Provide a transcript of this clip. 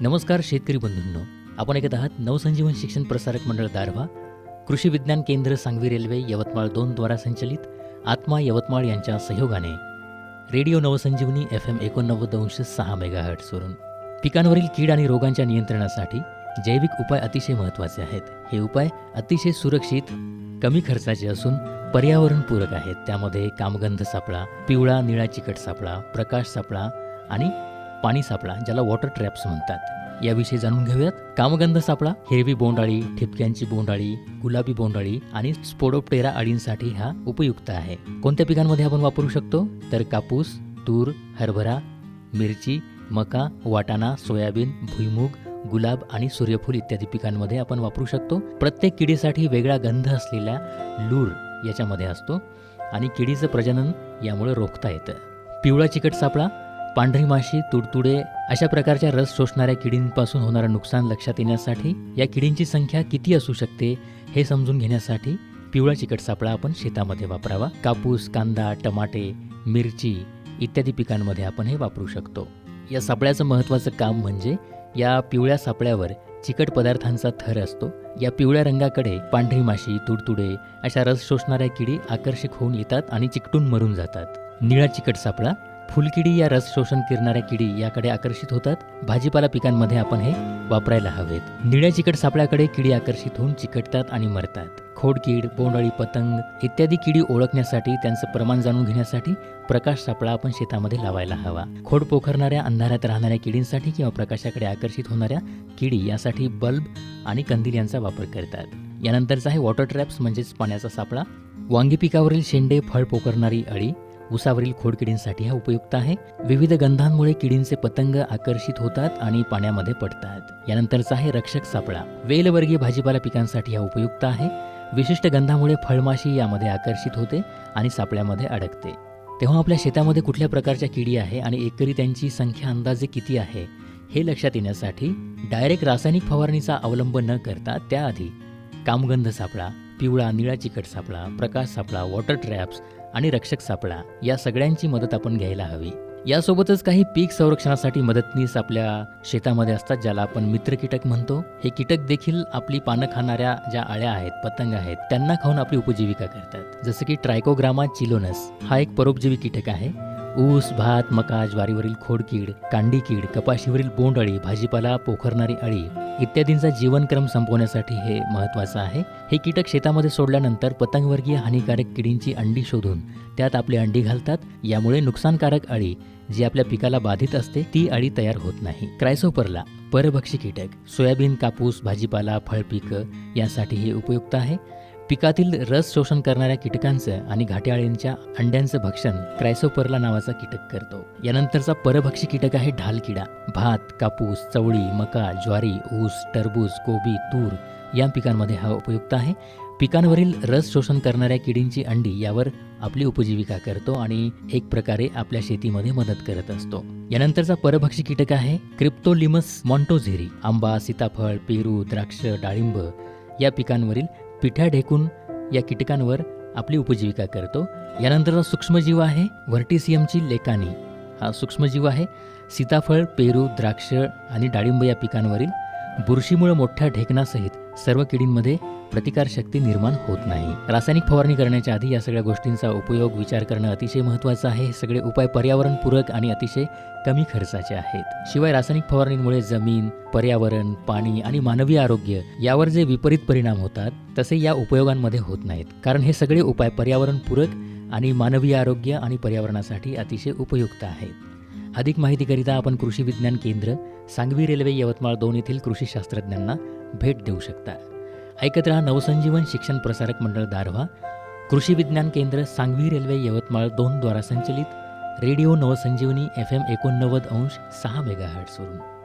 नमस्कार शेतकरी बंधूंनो. आपण ऐकत आहात नवसंजीवन शिक्षण प्रसारक मंडळ दारव्हा. कृषी विज्ञान केंद्र सांगवी रेल्वे यवतमाळ दोन द्वारा संचलित आत्मा यवतमाळ यांच्या सहयोगाने. रेडिओ नवसंजीवनी एफ एम एकोणनव्वद अंश सहा मेगाहर्ट्सवरून पिकांवरील कीड आणि रोगांच्या नियंत्रणासाठी जैविक उपाय अतिशय महत्त्वाचे आहेत. हे उपाय अतिशय सुरक्षित कमी खर्चाचे असून पर्यावरणपूरक आहेत. त्यामध्ये कामगंध सापळा पिवळा निळा चिकट सापळा प्रकाश सापळा आणि पाणी सापळा ज्याला वॉटर ट्रॅप्स म्हणतात. याविषयी जाणून घेऊयात. कामगंध सापळा हिरवी बोंडाळी ठिपक्यांची बोंडाळी गुलाबी बोंडाळी आणि स्पोडोप्टेरा अळींसाठी हा उपयुक्त आहे. कोणत्या पिकांमध्ये आपण वापरू शकतो? तर कापूस तूर हरभरा मिरची मका वाटाणा सोयाबीन भुईमूग गुलाब आणि सूर्यफूल इत्यादी पिकांमध्ये आपण वापरू शकतो. प्रत्येक किडीसाठी वेगळा गंध असलेल्या लूर याच्यामध्ये असतो आणि किडीचं प्रजनन यामुळे रोखता येतं. पिवळा चिकट सापळा पांढरी माशी तुडतुडे अशा प्रकारच्या रस शोषणाऱ्या किडींपासून होणारं नुकसान लक्षात येण्यासाठी या किडींची संख्या किती असू शकते हे समजून घेण्यासाठी पिवळा चिकट सापळा आपण शेतामध्ये वापरावा. कापूस कांदा टमाटे मिरची इत्यादी पिकांमध्ये आपण हे वापरू शकतो. या सापळ्याचं महत्त्वाचं काम म्हणजे या पिवळ्या सापळ्यावर चिकट पदार्थांचा थर असतो. या पिवळ्या रंगाकडे पांढरी माशी तुडतुडे अशा रस शोषणाऱ्या किडी आकर्षक होऊन येतात आणि चिकटून मरून जातात. निळा चिकट सापळा फुलकिडी या रस शोषण करणाऱ्या किडी याकडे आकर्षित होतात. भाजीपाला पिकांमध्ये आपण हे वापरायला हवेत. निळ्या चिकट सापळ्याकडे किडी आकर्षित होऊन चिकटतात आणि मरतात. खोडकीड बोंडअळी पतंग इत्यादी किडी ओळखण्यासाठी त्यांचं प्रमाण जाणून घेण्यासाठी प्रकाश सापळा आपण शेतामध्ये लावायला हवा. खोड पोखरणाऱ्या अंधारात राहणाऱ्या किडींसाठी किंवा प्रकाशाकडे आकर्षित होणाऱ्या किडी यासाठी बल्ब आणि कंदील यांचा वापर करतात. यानंतरचा आहे वॉटर ट्रॅप्स म्हणजेच पाण्याचा सापळा. वांगी पिकावरील शेंडे फळ पोखरणारी अळी उसावरील खोडकिडींसाठी हा उपयुक्त आहे. विविध गंधांमुळे किडींचे पतंग आकर्षित होतात आणि पाण्यामध्ये पडतात. यानंतरचा आहे रक्षक सापळा. वेलवर्गीय भाजीपाला पिकांसाठी हा उपयुक्त आहे. विशिष्ट गंधामुळे फळमाशी यामध्ये आकर्षित होते आणि सापळ्यामध्ये अडकते. तेव्हा आपल्या शेतामध्ये कुठल्या प्रकारच्या किडी आहे आणि एकरी त्यांची संख्या अंदाजे किती आहे हे लक्षात येण्यासाठी डायरेक्ट रासायनिक फवारणीचा अवलंब न करता त्याआधी कामगंध सापळा पिवळा निळा चिकट सापळा प्रकाश सापळा वॉटर ट्रॅप्स आणि रक्षक सापळा या सगळ्यांची मदत आपण घ्यायला हवी. यासोबतच काही पीक संरक्षणासाठी मदतनीस आपल्या शेतामध्ये असतात ज्याला आपण मित्र कीटक म्हणतो. हे कीटक देखील आपली पानं खाणाऱ्या ज्या अळ्या आहेत पतंग आहेत त्यांना खाऊन आपली उपजीविका करतात. जसं की ट्रायकोग्रामा चिलोनस हा एक परोपजीवी कीटक आहे. ऊस भात मका ज्वारीवरील खोडकीड कांडी कीड कपाशीवरील बोंडअळी भाजीपाला पोखरणारी अळी इत्यादींचा जीवनक्रम संपवण्यासाठी हे महत्त्वाचं आहे. हे कीटक शेतामध्ये सोडल्यानंतर पतंगवर्गीय हानिकारक किडींची अंडी शोधून त्यात आपली अंडी घालतात. यामुळे नुकसानकारक अळी जी आपल्या पिकाला बाधित असते ती अळी तयार होत नाही. क्रायसोपरला परभक्षी कीटक सोयाबीन कापूस भाजीपाला फळपिकं यासाठी हे उपयुक्त आहे. पिकातील रस शोषण करणाऱ्या कीटकांचं आणि घाट्याळींच्या अंड्यांचं भक्षण क्रायसोपरला नावाचा कीटक करतो. यानंतरचा परभक्षी कीटक आहे ढालकिडा. भात कापूस चवळी मका ज्वारी ऊस टरबूज कोबी तूर या पिकांमध्ये हा उपयुक्त आहे. पिकांवरील रस शोषण करणाऱ्या किडींची अंडी यावर आपली उपजीविका करतो आणि एक प्रकारे आपल्या शेतीमध्ये मदत करत असतो. यानंतरचा परभक्षी कीटक आहे क्रिप्टोलिमस मॉन्टोझेरी. आंबा सीताफळ पेरू द्राक्ष डाळिंब या पिकांवरील पिठ्या ढेकून या कीटकांवर आपली उपजीविका करतो. यानंतरचा सूक्ष्मजीव आहे व्हर्टिसियमची लेकानी. हा सूक्ष्मजीव आहे सीताफळ पेरू द्राक्ष आणि डाळिंब या पिकांवरील बुरशीमुळे मोठ्या ढेकणासहित सर्व किडींमध्ये प्रतिकारशक्ती निर्माण होत नाही. रासायनिक फवारणी करण्याच्या आधी या सगळ्या गोष्टींचा उपयोग विचार करणं अतिशय महत्त्वाचं आहे. हे सगळे उपाय पर्यावरणपूरक आणि अतिशय कमी खर्चाचे आहेत. शिवाय रासायनिक फवारणीमुळे जमीन पर्यावरण पाणी आणि मानवी आरोग्य यावर जे विपरीत परिणाम होतात तसे या उपयोगांमध्ये होत नाहीत. कारण हे सगळे उपाय पर्यावरणपूरक आणि मानवी आरोग्य आणि पर्यावरणासाठी अतिशय उपयुक्त आहेत. अधिक माहितीकरिता आपण कृषी विज्ञान केंद्र सांगवी रेल्वे यवतमाळ दोन येथील कृषी शास्त्रज्ञांना भेट देऊ शकता. ऐकत रहा नवसंजीवन शिक्षण प्रसारक मंडळ दारव्हा कृषी विज्ञान केंद्र सांगवी रेल्वे यवतमाळ दोन द्वारा संचलित रेडिओ नवसंजीवनी एफ एम एकोणनव्वद अंश सहा मेगाहर्ट्सवरून